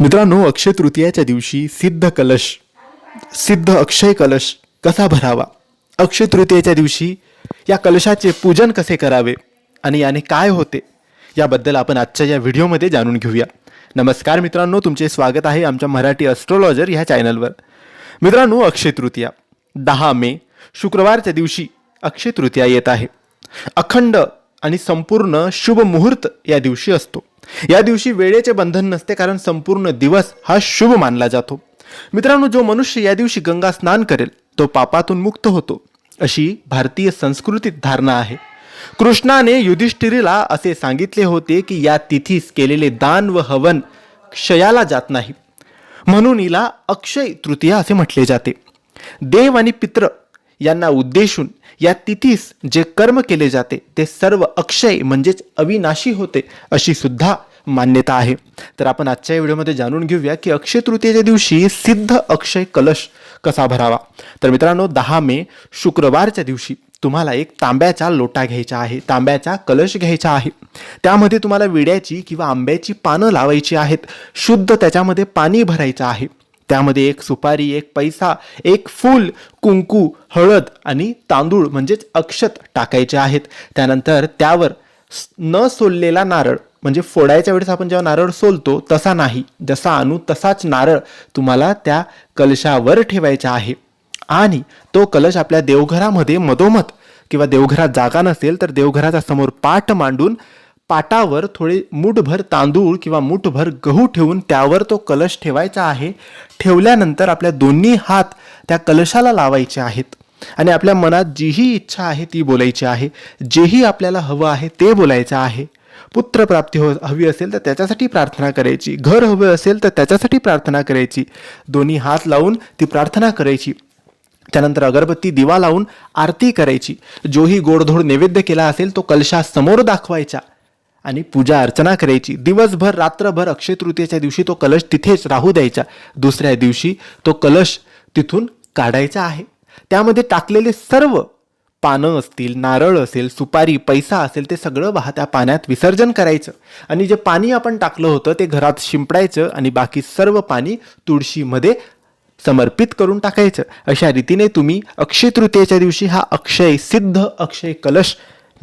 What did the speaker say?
मित्रांनो अक्षय तृतीयाच्या दिवशी सिद्ध कलश सिद्ध अक्षय कलश कसा भरावा? अक्षय तृतीयेच्या दिवशी या कलशाचे पूजन कसे करावे आणि याने काय होते याबद्दल आपण आजच्या या व्हिडिओमध्ये जाणून घेऊया. नमस्कार मित्रांनो तुमचे स्वागत आहे आमच्या मराठी अस्ट्रोलॉजर ह्या चॅनलवर मित्रांनो अक्षय तृतीया दहा मे शुक्रवारच्या दिवशी अक्षय तृतीया येत आहे. अखंड आणि संपूर्ण शुभ मुहूर्त या दिवशी असतो. या दिवशी वेळेचे बंधन नसते कारण संपूर्ण दिवस हा शुभ मानला जातो. मित्रांनो जो मनुष्य या दिवशी गंगा स्नान करेल तो पापातून मुक्त होतो अशी भारतीय संस्कृतीत धारणा आहे. कृष्णाने युधिष्ठिरीला असे सांगितले होते की या तिथीस केलेले दान व हवन क्षयाला जात नाही. म्हणून हिला अक्षय तृतीया असे म्हटले जाते. देव आणि पित्र यांना उद्देशून या तिथीस जे कर्म केले जाते ते सर्व अक्षय म्हणजेच अविनाशी होते अशी सुद्धा मान्यता आहे. तर आपण आजच्या व्हिडिओमध्ये जाणून घेऊया की अक्षय तृतीयेच्या दिवशी सिद्ध अक्षय कलश कसा भरावा. तर मित्रांनो दहा मे शुक्रवारच्या दिवशी तुम्हाला एक तांब्याचा लोटा घ्यायचा आहे तांब्याचा कलश घ्यायचा आहे. त्यामध्ये तुम्हाला विड्याची किंवा आंब्याची पानं लावायची आहेत. शुद्ध त्याच्यामध्ये पाणी भरायचं आहे. त्यामध्ये एक सुपारी एक पैसा एक फूल कुंकू हळद आणि तांदूळ म्हणजेच अक्षत टाकायचे आहेत. त्यानंतर त्यावर न सोललेला नारळ म्हणजे फोडायच्या वेळेस आपण जेव्हा नारळ सोलतो तसा नाही. जसा आणू तसाच नारळ तुम्हाला त्या कलशावर ठेवायचा आहे. आणि तो कलश आपल्या देवघरामध्ये मधोमध किंवा देवघरात जागा नसेल तर देवघराच्या समोर पाठ मांडून पाटावर थोडे मुठभर तांदूळ किंवा मुठभर गहू ठेवून त्यावर तो कलश ठेवायचा आहे. ठेवल्यानंतर आपल्या दोन्ही हात त्या कलशाला लावायचे आहेत. आणि आपल्या मनात जीही इच्छा आहे ती बोलायची आहे. जेही आपल्याला हवं आहे ते बोलायचं आहे. पुत्र प्राप्ती हो हवी असेल तर त्याच्यासाठी प्रार्थना करायची. घर हवं असेल तर त्याच्यासाठी प्रार्थना करायची. दोन्ही हात लावून ती प्रार्थना करायची. त्यानंतर अगरबत्ती दिवा लावून आरती करायची. जोही गोडधोड नैवेद्य केला असेल तो कलशासमोर दाखवायचा. आणि पूजा अर्चना करायची. दिवसभर रात्रभर अक्षय तृतीयेच्या दिवशी तो कलश तिथेच राहू द्यायचा. दुसऱ्या दिवशी तो कलश तिथून काढायचा आहे. त्यामध्ये टाकलेले सर्व पानं असतील नारळ असेल सुपारी पैसा असेल ते सगळं वाहत्या पाण्यात विसर्जन करायचं. आणि जे पाणी आपण टाकलं होतं ते घरात शिंपडायचं आणि बाकी सर्व पाणी तुळशीमध्ये समर्पित करून टाकायचं. अशा रीतीने तुम्ही अक्षय तृतीयेच्या दिवशी हा अक्षय सिद्ध अक्षय कलश